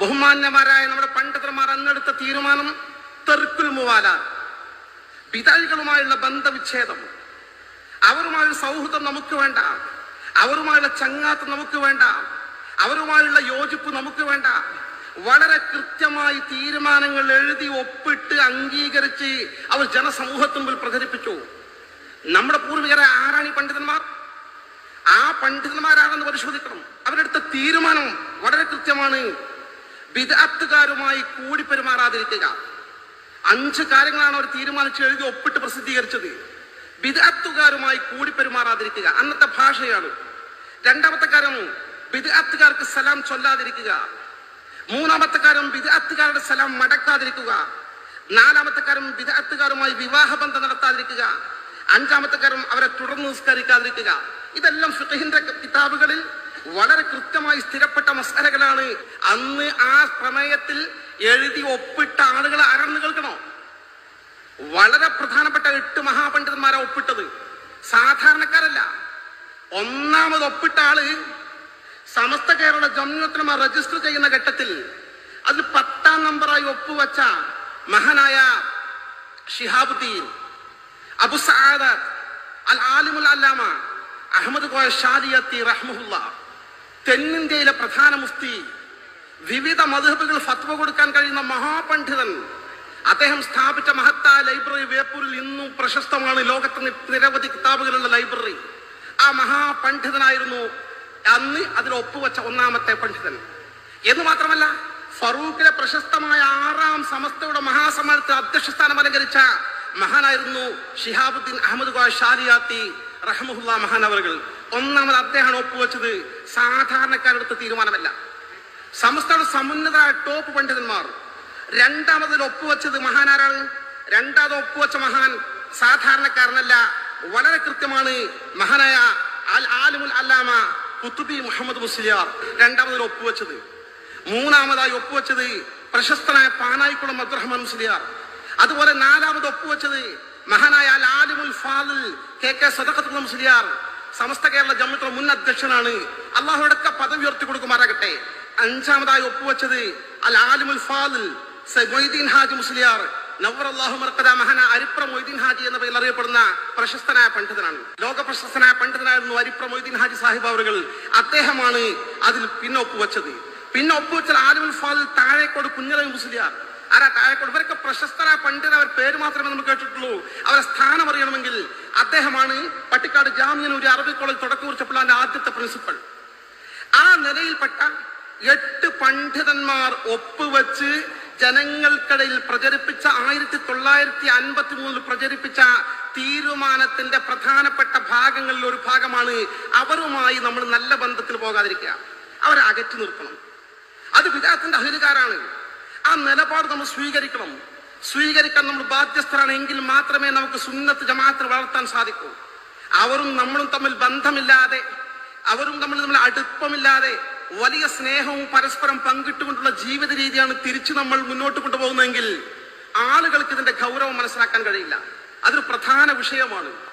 ബഹുമാന്യമാരായ നമ്മുടെ പണ്ഡിതന്മാർ അന്നെടുത്ത തീരുമാനം തെർക്കുൽ മുവാല. പിതാഴികളുമായുള്ള ബന്ധവിച്ഛേദം. അവരുമായുള്ള സൗഹൃദം നമുക്ക് വേണ്ട. അവരുമായുള്ള ചങ്ങാത്ത് നമുക്ക് വേണ്ട. അവരുമായുള്ള യോജിപ്പ് നമുക്ക് വേണ്ട. വളരെ കൃത്യമായി തീരുമാനങ്ങൾ എഴുതി ഒപ്പിട്ട് അംഗീകരിച്ച് അവർ ജനസമൂഹത്തിൽ പ്രചരിപ്പിച്ചു. നമ്മുടെ പൂർവികരെ ആരാണ് ഈ പണ്ഡിതന്മാർ. ആ പണ്ഡിതന്മാരാണെന്ന് പരിശോധിക്കണം. അവരെടുത്ത തീരുമാനം വളരെ കൃത്യമാണ്. വിദഗ്ധകാരുമായി കൂടി പെരുമാറാതിരിക്കുക. അഞ്ച് കാര്യങ്ങളാണ് അവർ തീരുമാനിച്ച് എഴുതി ഒപ്പിട്ട് പ്രസിദ്ധീകരിച്ചത്. വിദഗ്ധകാരുമായി കൂടി പെരുമാറാതിരിക്കുക. അന്നത്തെ ഭാഷയാണ്. രണ്ടാമത്തെ കാര്യം വിദഗ്ധകാർക്ക് സലാം ചൊല്ലാതിരിക്കുക. മൂന്നാമത്തെ കാര്യം വിദഗ്ധകാരുടെ സലാം മടക്കാതിരിക്കുക. നാലാമത്തെ കാര്യം വിദഗ്ധകാരുമായി വിവാഹബന്ധം നടത്താതിരിക്കുക. അഞ്ചാമത്തെ കാര്യം അവരെ തുടർന്ന് നിസ്കരിക്കാതിരിക്കുക. ഇതെല്ലാം ഫിഖഹിന്റെ കിതാബുകളിൽ വളരെ കൃത്യമായി സ്ഥിരപ്പെട്ട മസാലകളാണ്. അന്ന് ആ പ്രമേയത്തിൽ എഴുതി ഒപ്പിട്ട ആളുകൾ ആരാണെന്ന് കേൾക്കണോ? വളരെ പ്രധാനപ്പെട്ട എട്ട് മഹാപണ്ഡിതന്മാരാ ഒപ്പിട്ടത്. സാധാരണക്കാരല്ല. ഒന്നാമത് ഒപ്പിട്ട ആൾ സമസ്ത കേരള ജമ്മുത്തലമ രജിസ്റ്റർ ചെയ്യുന്ന ഘട്ടത്തിൽ അതിൽ പത്താം നമ്പറായി ഒപ്പുവച്ച മഹാനായ ഷിഹാബുദ്ദീൻ അബു സആദത്ത് അൽ ആലിമുൽ അല്ലാമ അഹമ്മദ് കോയ ഷാദിയത്തി റഹ്മുല്ല തെന്നിന്ത്യയിലെ പ്രധാന മുഫ്തി വിവിധ മധുഹബുകൾ ഫത്വ കൊടുക്കാൻ കഴിയുന്ന മഹാപണ്ഡിതൻ. അദ്ദേഹം സ്ഥാപിച്ച മഹത്തായ ലൈബ്രറി വേപ്പൂരിൽ ഇന്നും പ്രശസ്തമാണ്. ലോകത്ത് നിരവധി കിതാബുകളുള്ള ലൈബ്രറി. ആ മഹാപണ്ഡിതനായിരുന്നു അന്ന് അതിൽ ഒപ്പുവെച്ച ഒന്നാമത്തെ പണ്ഡിതൻ. എന്ന് മാത്രമല്ല ഫറൂഖിലെ പ്രശസ്തമായ ആറാം സമസ്തയുടെ മഹാസമ്മേളനത്തിൽ അധ്യക്ഷ സ്ഥാനം അലങ്കരിച്ച മഹാനായിരുന്നു ഷിഹാബുദ്ദീൻ അഹമ്മദ് ഖാ ഷാരിയാത്തി റഹ്മുല്ല മഹാനവറുകൾ ഒന്നാമത് അദ്ദേഹമാണ് ഒപ്പുവെച്ചത് സാധാരണക്കാരെടുത്ത തീരുമാനമല്ല. സംസ്ഥാന സമുന്നതരായ ടോപ്പ് പണ്ഡിതന്മാർ. രണ്ടാമതിൽ ഒപ്പുവെച്ചത് മഹാനാരാണ്. രണ്ടാമത് ഒപ്പുവെച്ച മഹാൻ സാധാരണക്കാരനല്ല. വളരെ കൃത്യമാണ് മഹാനായ അൽ ആലിമുൽ അല്ലാമ കുത്തുബി മുഹമ്മദ് മുസ്ലിയാർ രണ്ടാമതിൽ ഒപ്പുവെച്ചത്. മൂന്നാമതായി ഒപ്പുവെച്ചത് പ്രശസ്തനായ പാനായിക്കുളം അബ്ദുറഹ്മാൻ മുസ്ലിയാർ. അതുപോലെ നാലാമത് ഒപ്പുവെച്ചത് മഹാനായ അൽ ആലിമുൽ ഫാദിൽ കെ കെ സദഖത്തുൽ മുസ്ലിയാർ. സമസ്ത കേരള ജമ്മിയുടെ മുൻ അധ്യക്ഷനാണ്. അള്ളാഹുടൊക്കെ പദവി ഉയർത്തി കൊടുക്കുമാറാകട്ടെ. അഞ്ചാമതായി ഒപ്പുവെച്ചത് അൽ ആലിമുൽ ഫാദിൽ മൊയ്തീൻ ഹാജി മുസ്ലിയാർ. നവർ അള്ളാഹു മർക്കദ മഹാന അരിപ്ര മൊയ്തീൻ ഹാജി എന്ന പേരിൽ അറിയപ്പെടുന്ന പ്രശസ്തനായ പണ്ഡിതനാണ്. ലോക പ്രശസ്തനായ പണ്ഡിതനായിരുന്നു അരിപ്ര മൊയ്തീൻ ഹാജി സാഹിബ് അവറുകൾ അദ്ദേഹമാണ് അതിൽ പിന്നെ ഒപ്പുവെച്ചത് പിന്നെ ഒപ്പുവെച്ചത് ആലിമുൽ ഫാദിൽ താഴേക്കോട് കുഞ്ഞലൈ മുസ്ലിയാർ. ആരാ താഴെക്കോട് ഇവരൊക്കെ പ്രശസ്തരായ പണ്ഡിതൻ അവർ പേര് മാത്രമേ നമുക്ക് കേട്ടിട്ടുള്ളൂ. അവരെ സ്ഥാനം അറിയണമെങ്കിൽ അദ്ദേഹമാണ് പട്ടിക്കാട് ഒരു അറബി കോളേജ് തുടക്കം കുറിച്ചപ്പോൾ അതിന്റെ ആദ്യത്തെ പ്രിൻസിപ്പൽ ആ നിലയിൽപ്പെട്ട എട്ട് പണ്ഡിതന്മാർ ഒപ്പുവെച്ച് ജനങ്ങൾക്കിടയിൽ പ്രചരിപ്പിച്ച ആയിരത്തി തൊള്ളായിരത്തി അൻപത്തി മൂന്നിൽ പ്രചരിപ്പിച്ച തീരുമാനത്തിന്റെ പ്രധാനപ്പെട്ട ഭാഗങ്ങളിൽ ഒരു ഭാഗമാണ് അവരുമായി നമ്മൾ നല്ല ബന്ധത്തിൽ പോകാതിരിക്കുക. അവരെ അകറ്റി നിർത്തണം. അത് വിദാത്തിന്റെ അഹിലുകാരാണ് ആ നിലപാട് നമ്മൾ സ്വീകരിക്കണം. സ്വീകരിക്കാൻ നമ്മൾ ബാധ്യസ്ഥരാണ് എങ്കിൽ മാത്രമേ നമുക്ക് സുന്നത്ത് ജമാഅത്തിൽ വളർത്താൻ സാധിക്കൂ. അവരും നമ്മളും തമ്മിൽ ബന്ധമില്ലാതെ അവരും തമ്മിൽ തമ്മിൽ അടുപ്പമില്ലാതെ വലിയ സ്നേഹവും പരസ്പരം പങ്കിട്ടുകൊണ്ടുള്ള ജീവിത രീതിയാണ് തിരിച്ചു നമ്മൾ മുന്നോട്ട് കൊണ്ടുപോകുന്നതെങ്കിൽ ആളുകൾക്ക് ഇതിന്റെ ഗൗരവം മനസ്സിലാക്കാൻ കഴിയില്ല. അതൊരു പ്രധാന വിഷയമാണ്.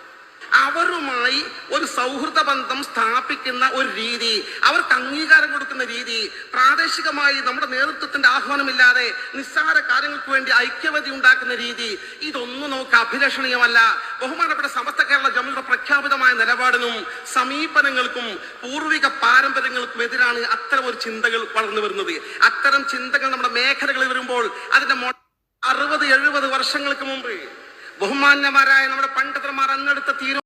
അവരുമായി ഒരു സൗഹൃദ ബന്ധം സ്ഥാപിക്കുന്ന ഒരു രീതി അവർക്ക് അംഗീകാരം കൊടുക്കുന്ന രീതി പ്രാദേശികമായി നമ്മുടെ നേതൃത്വത്തിന്റെ ആഹ്വാനമില്ലാതെ നിസ്സാര കാര്യങ്ങൾക്ക് വേണ്ടി ഐക്യവതി ഉണ്ടാക്കുന്ന രീതി ഇതൊന്നും നമുക്ക് അഭിലഷണീയമല്ല. ബഹുമാനപ്പെട്ട സമസ്ത കേരള ജമ്മുടെ പ്രഖ്യാപിതമായ നിലപാടിനും സമീപനങ്ങൾക്കും പൂർവിക പാരമ്പര്യങ്ങൾക്കും എതിരാണ് അത്തരം ഒരു ചിന്തകൾ വളർന്നു വരുന്നത്. അത്തരം ചിന്തകൾ നമ്മുടെ മേഖലകളിൽ വരുമ്പോൾ അതിന്റെ അറുപത് എഴുപത് വർഷങ്ങൾക്ക് മുമ്പ് ബഹുമാന്യമാരായ നമ്മുടെ പണ്ഡിതന്മാർ അന്നെടുത്ത തീരുമാനം